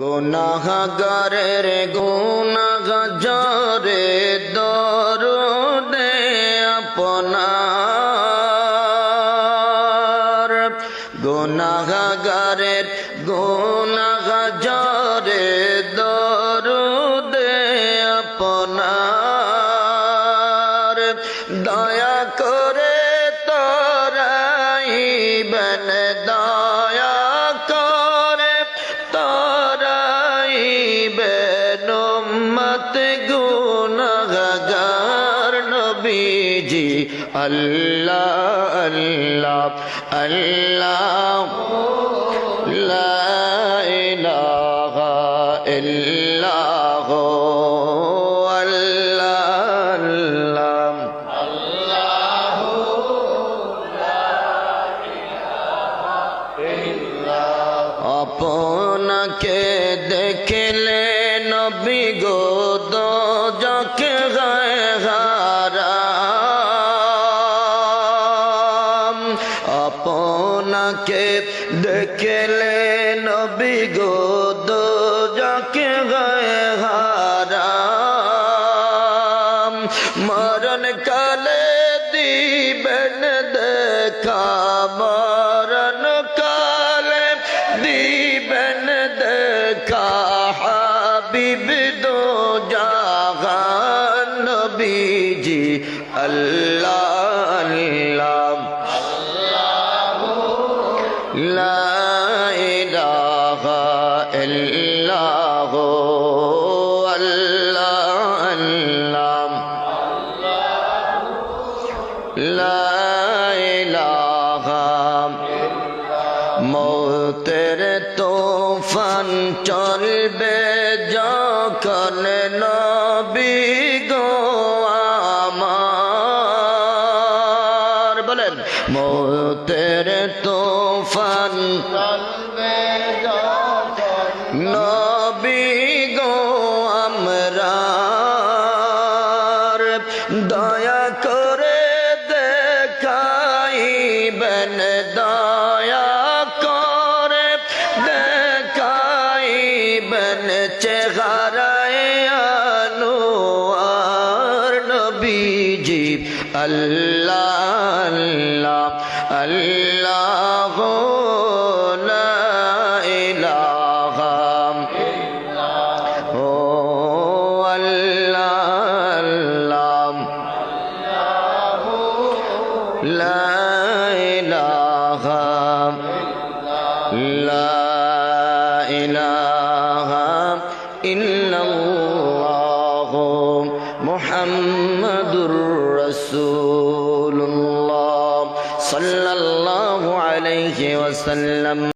গুনাহগারের গুনাহজরে দরুদে আপনার। গুনাহগারের গুনাহজরে দরুদে আপনার। দয়া করে তোরাইবেন দয়া মত গুনাহগার নবীজি। আল্লাহ আল্লাহ আল্লাহ। লা ইলাহা ইল্লাহ। আল্লাহ আল্লাহ। আপনাকে দেখলে নবী গো দোজকে গায়ে হারাম আপনাকে দেখলে নবী গো দোজকে গায়ে হারাম মরণ কালে দিবেন দেখা নবীজি আল্লাহ আল্লাহ লা ইলাহা ইল্লাহ আল্লাহ আল্লাহ লা ইলাহা মৌতের তোফান চলবে যখন নবী গো আমার বলেন মৌতের তোফান নবী গো আমরার দয়া করে দেখাইবেন দয়া করে দেখাইবেন চেহারায় নবীজি আল্লাহ আল্লাহ আল্লাহ লা ইলাহা ও আল্লাহ লা ইলাহা লা ইলাহা ইল্লাল্লাহ صلى الله عليه وسلم.